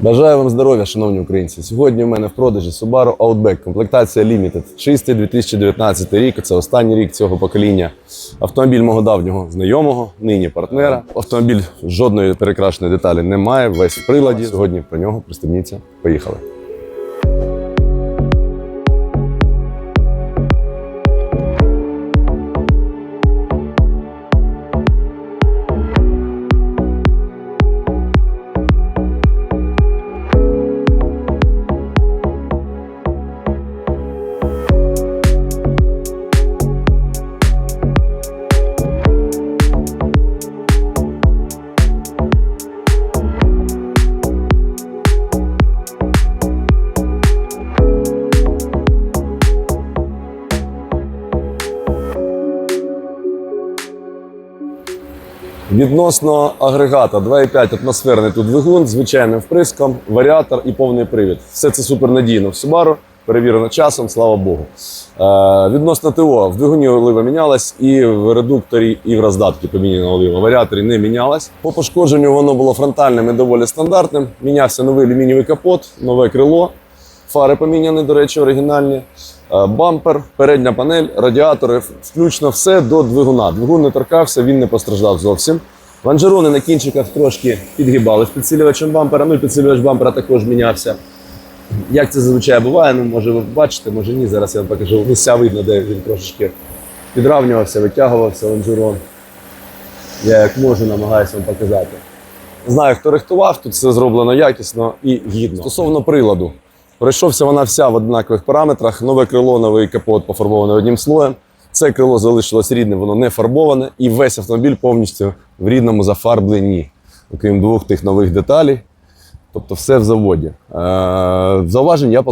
Бажаю вам здоров'я, шановні українці. Сьогодні у мене в продажі Subaru Outback, комплектація Limited. Чистий 2019 рік. Це останній рік цього покоління. Автомобіль мого давнього знайомого, нині партнера. Автомобіль жодної перекрашеної деталі немає, весь в приладі. Сьогодні про нього пристебніться. Поїхали. Відносно агрегата 2,5 атмосферний тут двигун, звичайним вприском, варіатор і повний привід. Все це супернадійно в Subaru, перевірено часом, слава Богу. Е, відносно ТО, в двигуні олива мінялась, і в редукторі, і в роздатці поміняна олива. В варіаторі не мінялась. По пошкодженню воно було фронтальним і доволі стандартним. Мінявся новий алюмінієвий капот, нове крило. Фари поміняні, до речі, оригінальні. Е, Бампер, передня панель, радіатори, включно все до двигуна. Двигун не торкався, він не постраждав зовсім. Лонжерони на кінчиках трошки підгибали з підсилювачем бампера, ну і підсилювач бампера також мінявся. Як це зазвичай буває, ну може ви бачите, може ні. Зараз я вам покажу. Місця видно, де він трошечки підравнювався, витягувався лонжерон. Я як можу намагаюся вам показати. Знаю, хто рихтував, тут все зроблено якісно і гідно. Стосовно приладу, пройшовся вона вся в однакових параметрах. Нове крило, новий капот пофарбоване одним слоєм. Це крило залишилось рідним, воно не фарбоване, і весь автомобіль повністю в рідному зафарбленні, окрім двох тих нових деталей. Тобто все в заводі. Е, зауважень я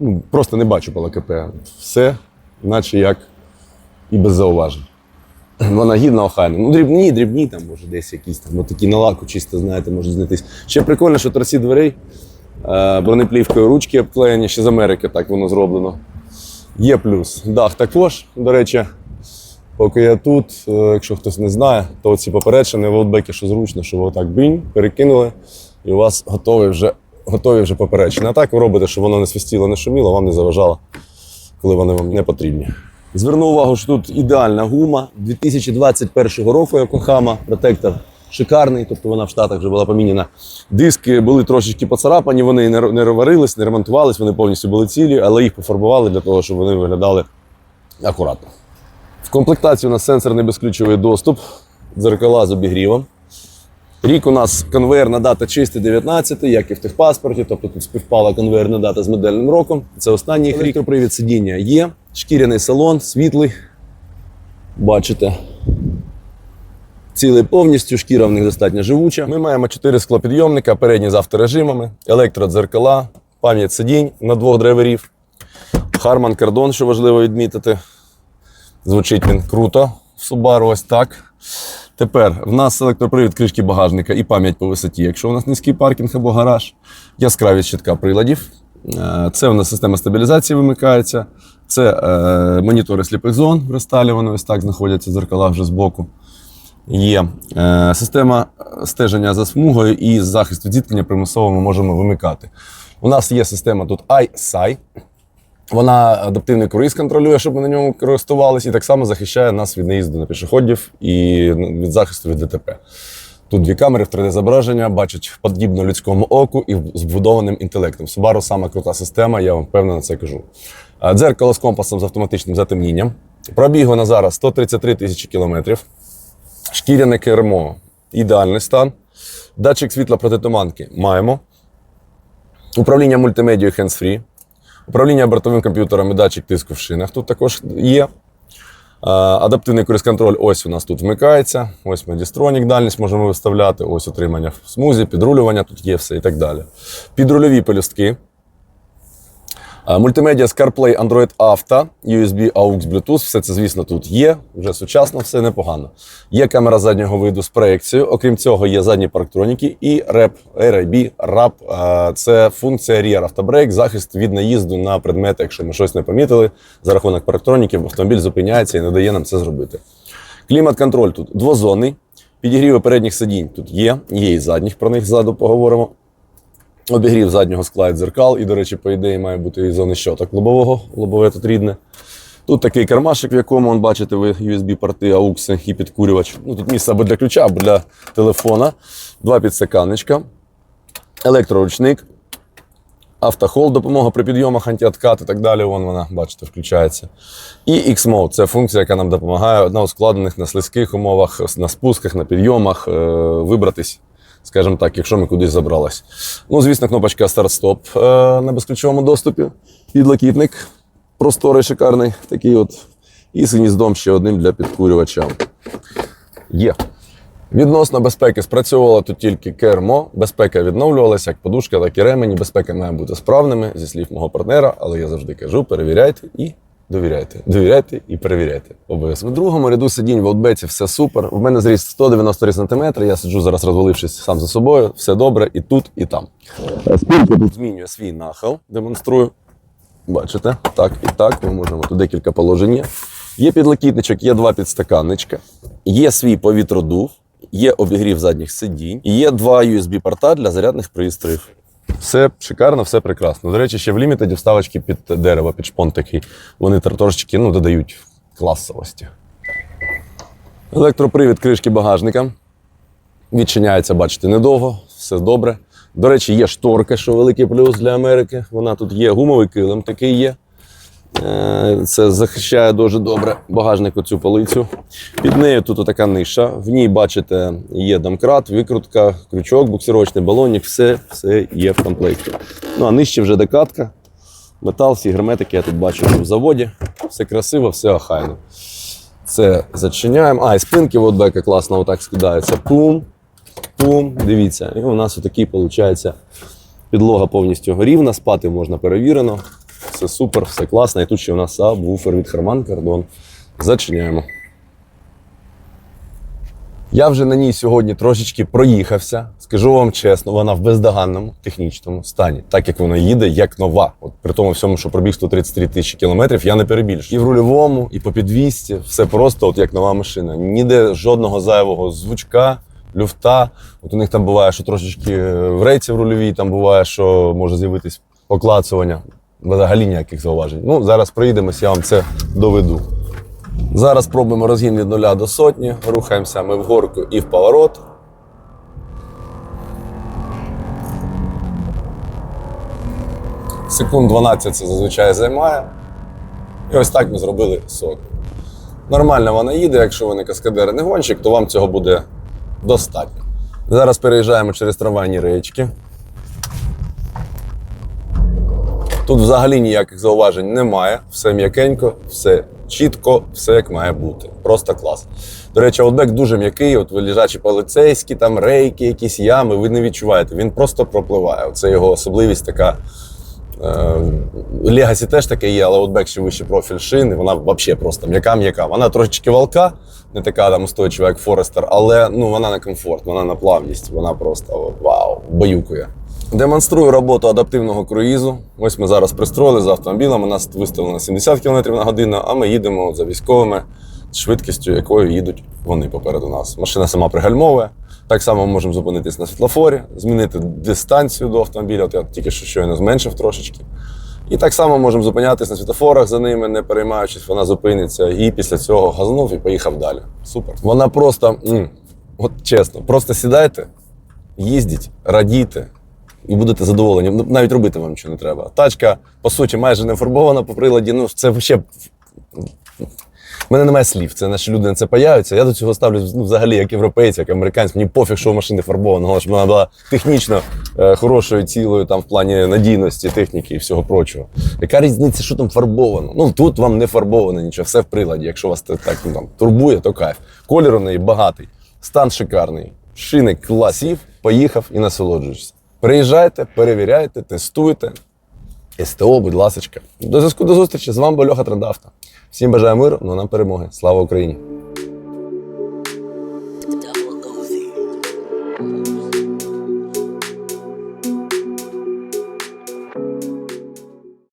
ну, просто не бачу по ЛКП. Все, наче як і без зауважень. Вона гідна охайна. Ну, дрібні, дрібні, там, може, десь якісь там, от такі на лаку, чисто, знаєте, можуть знайтись. Ще прикольно, що торці дверей бронеплівкою ручки обклеєні, ще з Америки так воно зроблено. Є плюс. Дах також, до речі, поки я тут, е, якщо хтось не знає, то ці попереджені в що зручно, що ви отак бінь, перекинули, і у вас готові вже, готові вже попередження. А так ви робите, щоб воно не свистіло, не шуміло, вам не заважало, коли вони вам не потрібні. Зверну увагу, що тут ідеальна гума 2021 року Йокохама, протектор шикарний, тобто вона в Штатах вже була поміняна. Диски були трошечки поцарапані, вони не р- не варились, не ремонтувались, вони повністю були цілі, але їх пофарбували для того, щоб вони виглядали акуратно. В комплектації у нас сенсорний безключовий доступ, дзеркала з обігрівом. Рік у нас конвейерна дата чистий 19, як і в техпаспорті, тобто тут співпала конвейерна дата з модельним роком. Це останній рік. Електропривід сидіння є, шкіряний салон, світлий. Бачите. Цілий повністю, шкіра в них достатньо живуча. Ми маємо 4 склопідйомника, передні з авторежимами, електродзеркала, пам'ять сидінь на двох драйверів, Harman Kardon, що важливо відмітити. Звучить він круто в Subaru, ось так. Тепер в нас електропривід кришки багажника і пам'ять по висоті. Якщо у нас низький паркінг або гараж, яскравість щитка приладів. Е, Це у нас система стабілізації вимикається. Це е, монітори сліпих зон вони ось так знаходяться в дзеркалах вже збоку. Є е, система стеження за смугою і захист від зіткнення примусово ми можемо вимикати. У нас є система тут iSi. Вона адаптивний круїз контролює, щоб ми на ньому користувалися, і так само захищає нас від наїзду на пішоходів і від захисту від ДТП. Тут дві камери в 3D-зображення бачать подібно людському оку і з вбудованим інтелектом. Subaru сама крута система, я вам впевнено це кажу. Дзеркало з компасом з автоматичним затемнінням. Пробігу на зараз 133 тисячі кілометрів. Шкіряне кермо, ідеальний стан. Датчик світла протитуманки маємо. Управління мультимедією hands-free. Управління бортовим комп'ютером і датчик тиску в шинах тут також є. Адаптивний круїз-контроль ось у нас тут вмикається. Ось ми дістронік дальність можемо виставляти, ось утримання в смузі, підрулювання тут є все і так далі. Підрульові пелюстки. А, Мультимедіа з CarPlay, Android Auto, USB, AUX, Bluetooth, все це, звісно, тут є. Вже сучасно, все непогано. Є камера заднього виду з проекцією. Окрім цього, є задні парктроніки і REP, RIB, RAP. Це функція Rear Auto захист від наїзду на предмети, якщо ми щось не помітили. За рахунок парктроніків автомобіль зупиняється і не дає нам це зробити. Клімат-контроль тут двозонний. Підігріви передніх сидінь тут є, є і задніх, про них ззаду поговоримо. Обігрів заднього скла і дзеркал, і, до речі, по ідеї має бути і зони щоток лобового, лобове тут рідне. Тут такий кармашик, в якому, вон, бачите, ви USB-порти, аукси і підкурювач. Ну, тут місце або для ключа, або для телефона. Два підстаканничка, електроручник, автохол, допомога при підйомах, антиоткат і так далі. Вон вона, бачите, включається. І X-Mode – це функція, яка нам допомагає на ускладнених, на слизьких умовах, на спусках, на підйомах е, вибратись, скажімо так, якщо ми кудись забрались. Ну, звісно, кнопочка старт-стоп е, на безключовому доступі. Підлокітник просторий, шикарний, такий от. І з гніздом ще одним для підкурювача. Є. Відносно безпеки спрацьовувало тут тільки кермо. Безпека відновлювалася, як подушка, так і ремені. Безпека має бути справними, зі слів мого партнера, але я завжди кажу: перевіряйте і довіряйте. Довіряйте і перевіряйте. Обов'язково. В другому ряду сидінь в аутбеці все супер. В мене зріст 193 см. Я сиджу зараз, розвалившись сам за собою. Все добре і тут, і там. Спинка тут змінює свій нахил, демонструю. Бачите, так і так. Ми можемо тут декілька положень. є. Є підлокітничок, є два підстаканничка, є свій повітродув, є обігрів задніх сидінь, є два USB-порта для зарядних пристроїв. Все шикарно, все прекрасно. До речі, ще в лімітеді вставочки під дерево, під шпон такий. Вони тр- трошечки ну, додають класовості. Електропривід кришки багажника. Відчиняється, бачите, недовго, все добре. До речі, є шторка, що великий плюс для Америки. Вона тут є, гумовий килим такий є. Е, Це захищає дуже добре багажник оцю полицю. Під нею тут така ниша. В ній, бачите, є домкрат, викрутка, крючок, буксировочний балонник, все, все є в комплекті. Ну а нижче вже декатка. Метал, всі герметики я тут бачу в заводі. Все красиво, все охайно. Це зачиняємо. А, і спинки вотбека класно отак скидаються. Пум, пум. Дивіться. І у нас отакий виходить підлога повністю рівна, спати можна перевірено. Все супер, все класно. І тут ще у нас сабвуфер від Harman Kardon. Зачиняємо. Я вже на ній сьогодні трошечки проїхався. Скажу вам чесно, вона в бездоганному технічному стані, так як вона їде, як нова. От при тому всьому, що пробіг 133 тисячі кілометрів, я не перебільшую. І в рульовому, і по підвісті, все просто от як нова машина. Ніде жодного зайвого звучка, люфта. От у них там буває, що трошечки в рейці в рульовій, там буває, що може з'явитись поклацування. Взагалі ніяких зауважень. Ну, зараз проїдемось, я вам це доведу. Зараз пробуємо розгін від нуля до сотні. Рухаємося ми в горку і в поворот. Секунд 12 це зазвичай займає. І ось так ми зробили сотню. Нормально вона їде, якщо ви не каскадер не гонщик, то вам цього буде достатньо. Зараз переїжджаємо через трамвайні речки. Тут взагалі ніяких зауважень немає. Все м'якенько, все чітко, все як має бути. Просто клас. До речі, аутбек дуже м'який, от ви лежачі поліцейські, там рейки, якісь ями, ви не відчуваєте. Він просто пропливає. Це його особливість така. Легасі теж таке є, але аутбек ще вище профіль шини, вона взагалі просто м'яка-м'яка. Вона трошечки валка, не така там устойчива, як Форестер, але ну, вона на комфорт, вона на плавність, вона просто вау, баюкує. Демонструю роботу адаптивного круїзу. Ось ми зараз пристроїли з автомобілем. У нас виставлено 70 км на годину, а ми їдемо за військовими з швидкістю, якою їдуть вони попереду нас. Машина сама пригальмовує. Так само ми можемо зупинитись на світлофорі, змінити дистанцію до автомобіля. От я тільки що щойно зменшив трошечки. І так само можемо зупинятись на світлофорах за ними, не переймаючись, вона зупиниться. І після цього газнув і поїхав далі. Супер. Вона просто, от чесно, просто сідайте, їздіть, радійте. І будете задоволені. Ну, Навіть робити вам нічого не треба. Тачка, по суті, майже не фарбована по приладі. Ну, це ще. У мене немає слів. Це наші люди на це появляються. Я до цього ставлюсь ну, взагалі як європейці, як американець. Мені пофіг, що у машини фарбована, головне, щоб вона була технічно е, хорошою, цілою там в плані надійності, техніки і всього прочого. Яка різниця, що там фарбовано? Ну тут вам не фарбовано нічого, все в приладі. Якщо вас це так ну, там, турбує, то кайф. Колір у неї багатий, стан шикарний. Шини класів, поїхав і насолоджуєшся. Приїжджайте, перевіряйте, тестуйте. СТО, будь ласка. До зв'язку до зустрічі. З вами був Льоха Трендавто. Всім бажаю миру, ну нам перемоги. Слава Україні!